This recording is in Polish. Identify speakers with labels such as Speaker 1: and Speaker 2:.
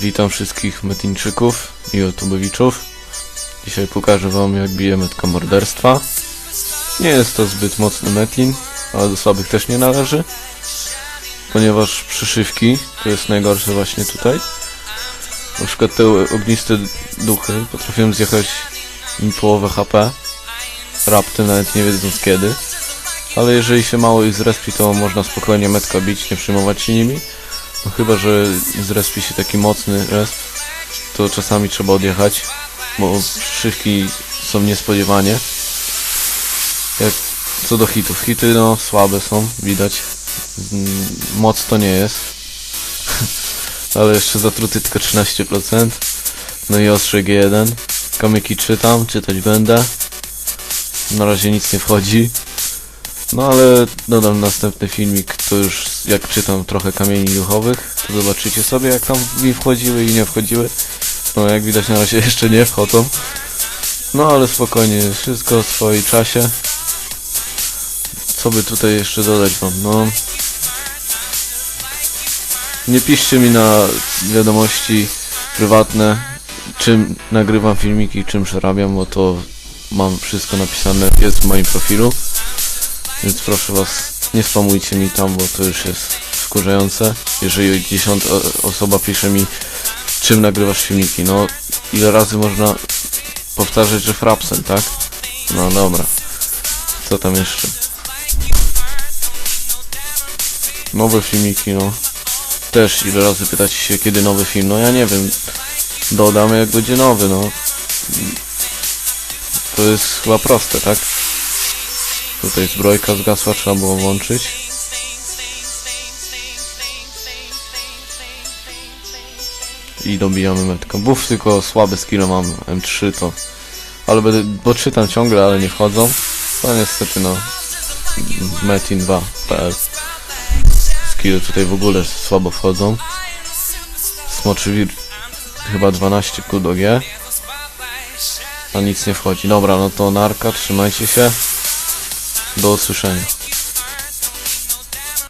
Speaker 1: Witam wszystkich Metińczyków i YouTubewiczów. Dzisiaj pokażę wam jak bije metka morderstwa. Nie jest to zbyt mocny metin, ale do słabych też nie należy. Ponieważ przyszywki to jest najgorsze właśnie tutaj. Na przykład te ogniste duchy potrafią zjechać im połowę HP. Raptem nawet nie wiedząc kiedy. Ale jeżeli się mało ich zrespi to można spokojnie metka bić, nie przejmować się nimi. No chyba, że zrespi się taki mocny resp, to czasami trzeba odjechać, bo szybki są niespodziewanie. Jak co do hitów, hity no słabe są, widać. Mm, Moc to nie jest. Ale jeszcze zatruty tylko 13%. No i ostrze G1. Kamyki czytam, czytać będę. Na razie nic nie wchodzi. No ale dodam następny filmik, to już jak czytam trochę kamieni duchowych, to zobaczycie sobie jak tam mi wchodziły i nie wchodziły. No jak widać na razie jeszcze nie wchodzą. No ale spokojnie, wszystko w swoim czasie. Co by tutaj jeszcze dodać wam, no... Nie piszcie mi na wiadomości prywatne, czym nagrywam filmiki, czym przerabiam, bo to mam wszystko napisane, jest w moim profilu. Więc proszę was, nie spamujcie mi tam, bo to już jest wkurzające. Jeżeli dziesiąta osoba pisze mi, czym nagrywasz filmiki. No, ile razy można powtarzać, że frapsem, tak? No dobra. Co tam jeszcze? Nowe filmiki, no. Też ile razy pytacie się, kiedy nowy film? No ja nie wiem. Dodamy jak będzie nowy, no. To jest chyba proste, tak? Tutaj zbrojka zgasła, trzeba było włączyć. I dobijamy metkę. Buf tylko słabe skille mam, M3 to... Ale będę, bo czytam ciągle, ale nie wchodzą. To niestety no... Metin2.pl Skille tutaj w ogóle słabo wchodzą. Smoczy wir... Chyba 12 Q do G. A nic nie wchodzi. Dobra, no to narka, trzymajcie się. Do usłyszenia.